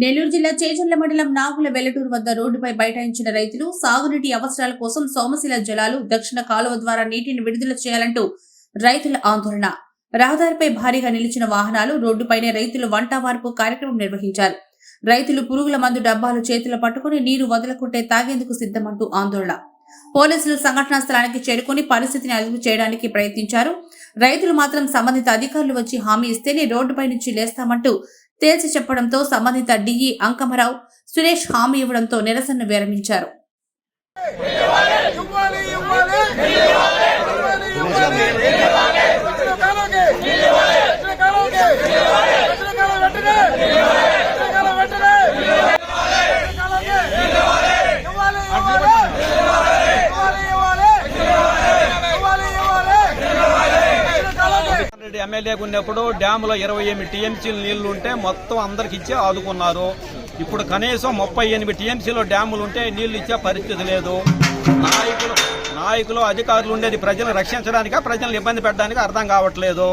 నెల్లూరు జిల్లా చేజల్ల మండలం నాగుల వెల్లటూరు వద్ద రోడ్డుపై బైఠాయించిన రైతులు సాగునీటి అవసరాల కోసం సోమశిల జలాలు దక్షిణ కాలువ ద్వారా నీటిని విడుదల చేయాలంటూ రైతుల ఆందోళన. రహదారిపై భారీగా నిలిచిన వాహనాలు రోడ్డుపైనే రైతులు వంటవార్పు కార్యక్రమం నిర్వహించారు. రైతులు పురుగుల మందు డబ్బాలు చేతులు పట్టుకుని నీరు వదలకుంటే తాగేందుకు సిద్ధమంటూ ఆందోళన. పోలీసులు సంఘటనా స్థలానికి చేరుకుని పరిస్థితిని అదుపు చేయడానికి ప్రయత్నించారు. రైతులు మాత్రం సంబంధిత అధికారులు వచ్చి హామీ ఇస్తేనే రోడ్డుపై నుంచి లేస్తామంటూ తేల్చి చెప్పడంతో సంబంధిత డిఈ అంకమరావు సురేష్ హామీ ఇవ్వడంతో నిరసన విరమించారు ఇవ్వాలి ఇవ్వాలి ఇవ్వాలి దక్షిణ కాలువకి దక్షిణ కాలువకి దక్షిణ కాలువ వెంటనే దక్షిణ కాలువ వెంటనే దక్షిణ కాలువకి ఇవ్వాలి ఇవ్వాలి ఇవ్వాలి ఇవ్వాలి ఇవ్వాలి ఇవ్వాలి దక్షిణ కాలువకి రెడ్డి ఎమ్మెల్యేగా ఉన్నప్పుడు డ్యాములో ఇరవై ఎనిమిది టీఎంసీలు నీళ్ళు ఉంటే మొత్తం అందరికి ఇచ్చే ఆదుకున్నారు. ఇప్పుడు కనీసం ముప్పై ఎనిమిది టీఎంసీలో డ్యాములు ఉంటే నీళ్ళు ఇచ్చే పరిస్థితి లేదు. నాయకులు నాయకులు అధికారులు ఉండేది ప్రజలను రక్షించడానిక ప్రజలను ఇబ్బంది పెట్టడానికి అర్థం కావట్లేదు.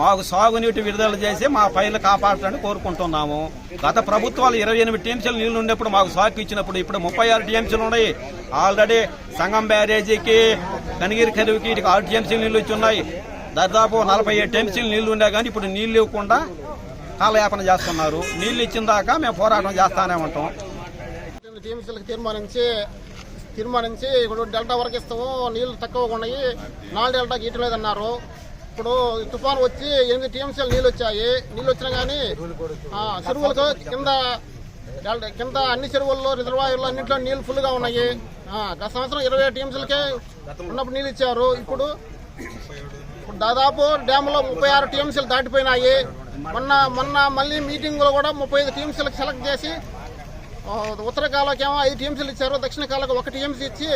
మాకు సాగునీటి విడుదల చేసి మా పైర్లు కాపాడటాన్ని కోరుకుంటున్నాము. గత ప్రభుత్వాలు ఇరవై ఎనిమిది టీఎంసీలు నీళ్ళు ఉండేప్పుడు మాకు సాకు ఇచ్చినప్పుడు ఇప్పుడు ముప్పై ఆరు టీఎంసీలు ఉన్నాయి. ఆల్రెడీ సంగం బ్యారేజీకి కనిగిరి కరువుకి ఆరు టీఎంసీలు నీళ్ళు ఇచ్చి ఉన్నాయి. దాదాపు నలభై ఏడు టెన్సీలు నీళ్ళు ఉండే కానీ ఇప్పుడు నీళ్ళు ఇవ్వకుండా కాలయాపన చేస్తున్నారు. నీళ్ళు ఇచ్చిన దాకా మేము పోరాటం చేస్తానే ఉంటాం. టీఎంసీలకు తీర్మానించి తీర్మానించి ఇప్పుడు డెల్టా వరకు ఇస్తాము. నీళ్ళు తక్కువగా ఉన్నాయి. నాలుగు డెల్టాకి ఇటు లేదన్నారు ఇప్పుడు తుఫాన్ తుఫాను వచ్చి ఎనిమిది టీఎంసీలు నీళ్ళు వచ్చాయి. నీళ్ళు వచ్చినా కానీ ఆ, చెరువులకు కింద డెల్టా- కింద అన్ని చెరువుల్లో రిజర్వాయర్లో అన్నింటిలో నీళ్ళు ఫుల్గా ఉన్నాయి. గత సంవత్సరం ఇరవై టీఎంసీలకే ఉన్నప్పుడు నీళ్ళు ఇచ్చారు. ఇప్పుడు దాదాపు డ్యాములో ముప్పై ఆరు టీఎంసీలు దాటిపోయినాయి. మొన్న మొన్న మళ్ళీ మీటింగ్లో కూడా ముప్పై ఐదు టీఎంసీలకు సెలెక్ట్ చేసి ఉత్తర కాలకేమో ఐదు టీఎంసీలు ఇచ్చారు దక్షిణ కాలకు ఒక టీఎంసీ ఇచ్చి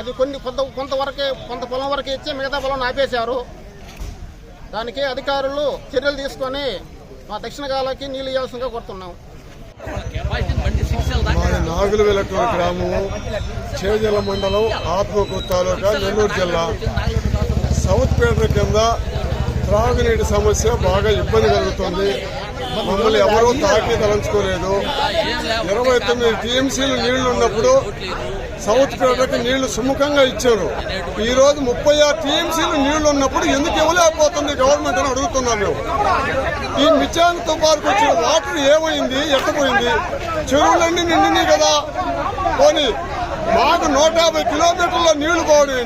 అది కొన్ని కొంత కొంతవరకే కొంత పొలం వరకు ఇచ్చి మిగతా పొలం ఆపేశారు దానికి అధికారులు చర్యలు తీసుకొని మా దక్షిణ కాలకి నీళ్ళు ఇవ్వాల్సిందిగా కోరుతున్నాం. నాగుల నాగులు వెలటూరు గ్రామము చేజల మండలం ఆత్మకూరు తాలూకా నెల్లూరు జిల్లా. సౌత్ పేట కింద త్రాగునీటి సమస్య బాగా ఇబ్బంది కలుగుతుంది. మమ్మల్ని ఎవరూ తాకి తలంచుకోలేదు. ఇరవై తొమ్మిది టీఎంసీలు నీళ్ళు ఉన్నప్పుడు సౌత్ పేటకి నీళ్ళు సుముఖంగా ఇచ్చారు. ఈ రోజు ముప్పై ఆరు టీఎంసీలు నీళ్ళు ఉన్నప్పుడు ఎందుకు ఇవ్వలేకపోతుంది గవర్నమెంట్ అని అడుగుతున్నాం మేము. ఈ మిచాన్ తుపార్కు వచ్చిన వాటర్ ఏమైంది? ఎట్టపోయింది చెరువులన్నీ నిండినాయి కదా. పోనీ మాకు నూట యాభై కిలోమీటర్ల నీళ్ళు పోవడం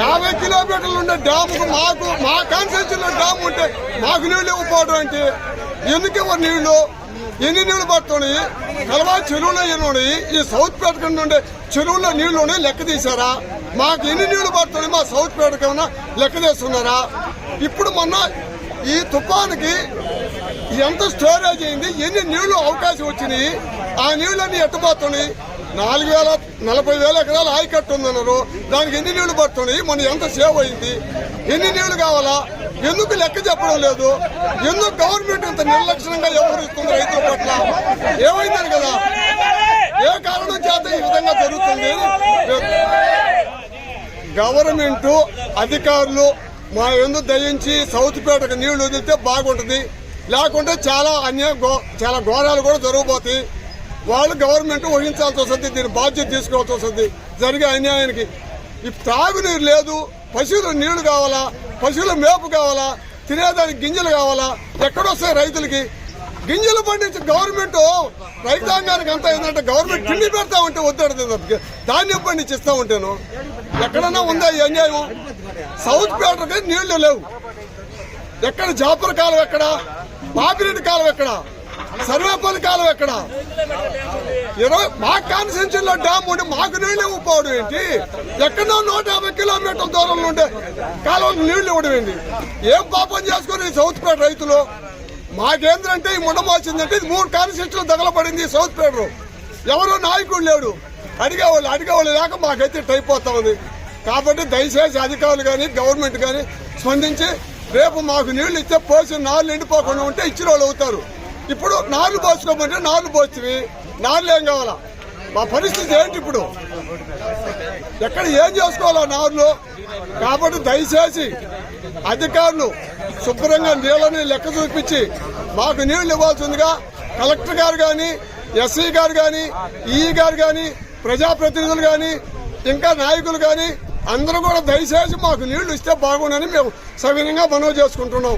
యాభై కిలోమీటర్లు ఉండే డ్యాముకు మాకు మా కాన్స్టిట్యూన్సీలో డ్యామ్ ఉంటే మాకు నీళ్ళు ఇవ్వకపోవడం ఏంటి ఎందుకు ఇవ్వరు నీళ్ళు? ఎన్ని నీళ్ళు పడుతున్నాయి కలవా చెరువులో ఎన్ని ఉన్నాయి? ఈ సౌత్ పేట నుండి చెరువుల్లో నీళ్ళు ఉన్నాయి లెక్క తీశారా? మాకు ఎన్ని నీళ్ళు పడుతున్నాయి మా సౌత్ పేటకి ఏమన్నా లెక్క తీస్తున్నారా? ఇప్పుడు మొన్న ఈ తుఫానికి ఎంత స్టోరేజ్ అయింది? ఎన్ని నీళ్ళు అవకాశం వచ్చినాయి? ఆ నీళ్ళన్నీ ఎట్టుపోతున్నాయి నాలుగు వేల నలభై వేల ఎకరాలు ఆయకట్టు ఉందన్నారు. దానికి ఎన్ని నీళ్ళు పడుతున్నాయి? మన ఎంత సేవ్ అయింది? ఎన్ని నీళ్ళు కావాలా? ఎందుకు లెక్క చెప్పడం లేదు? ఎందుకు గవర్నమెంట్ ఇంత నిర్లక్ష్యంగా వ్యవహరిస్తుంది రైతుల పట్ల? ఏమైందని కదా? ఏ కారణం చేత ఈ విధంగా జరుగుతుంది? గవర్నమెంట్ అధికారులు మా ఎందు దయించి సౌత్ పేటకు నీళ్ళు వదిలితే బాగుంటుంది. లేకుంటే చాలా అన్య గో- చాలా ఘోరాలు కూడా జరగబోతాయి. వాళ్ళు గవర్నమెంట్ వహించాల్సి వస్తుంది దీని బాధ్యత తీసుకోవాల్సి వస్తుంది జరిగే అన్యాయానికి. ఈ తాగునీరు లేదు పశువులు నీళ్ళు కావాలా పశువుల మేపు కావాలా తినేదానికి గింజలు కావాలా ఎక్కడొస్తాయి రైతులకి? గింజలు పండించి గవర్నమెంట్ రైతాంగానికి అంతా ఏంటంటే గవర్నమెంట్ తిండి పెడతా ఉంటే వద్దడుతుంది ధాన్యం పండించి ఇస్తా ఉంటాను. ఎక్కడన్నా ఉందా ఈ అన్యాయం? సౌత్ పేటకి నీళ్ళు లేవు. ఎక్కడ జాపర్ కాలం ఎక్కడ? బాపిరెడ్డి కాలం ఎక్కడ? సర్వేపల్లి కాలం ఎక్కడ? ఇరవై మా కాన్స్టిట్యూషన్లో డ్యామ్ ఉండి మాకు నీళ్ళు ఇవ్వకపోవడం ఏంటి? ఎక్కడో నూట యాభై కిలోమీటర్ల దూరంలో ఉండే కాలంలో నీళ్ళు ఇవ్వడం ఏంటి? ఏం పాపం చేసుకుని సౌత్ పేట రైతులు? మాకేంద్రంటే ఈ ముండమోచిందంటే ఇది మూడు కాన్స్టిట్యూషన్ తగలబడింది సౌత్ పేటలో. ఎవరో నాయకుడు లేడు. అడిగేవాళ్ళు అడిగేవాళ్ళు లేక మాకైతే టైపోతా ఉంది. కాబట్టి దయచేసి అధికారులు కానీ గవర్నమెంట్ కానీ స్పందించి రేపు మాకు నీళ్ళు ఇస్తే పోసి నాళ్ళు ఎండిపోకుండా ఉంటే ఇచ్చిన వాళ్ళు అవుతారు. ఇప్పుడు నార్లు పోసుకోమంటే నార్లు పోసివి నార్లు ఏం కావాలా? మా పరిస్థితి ఏంటి ఇప్పుడు? ఎక్కడ ఏం చేసుకోవాలా నార్లు కాబట్టి దయచేసి అధికారులు శుభ్రంగా నీళ్ళని లెక్క చూపించి మాకు నీళ్ళు ఇవ్వాల్సిందిగా కలెక్టర్ గారు కానీ ఎస్సీ గారు కానీ ఈ గారు కానీ ప్రజాప్రతినిధులు కానీ ఇంకా నాయకులు కానీ అందరూ కూడా దయచేసి మాకు నీళ్ళు ఇస్తే బాగుండని మేము సవినంగా మనవి చేసుకుంటున్నాం.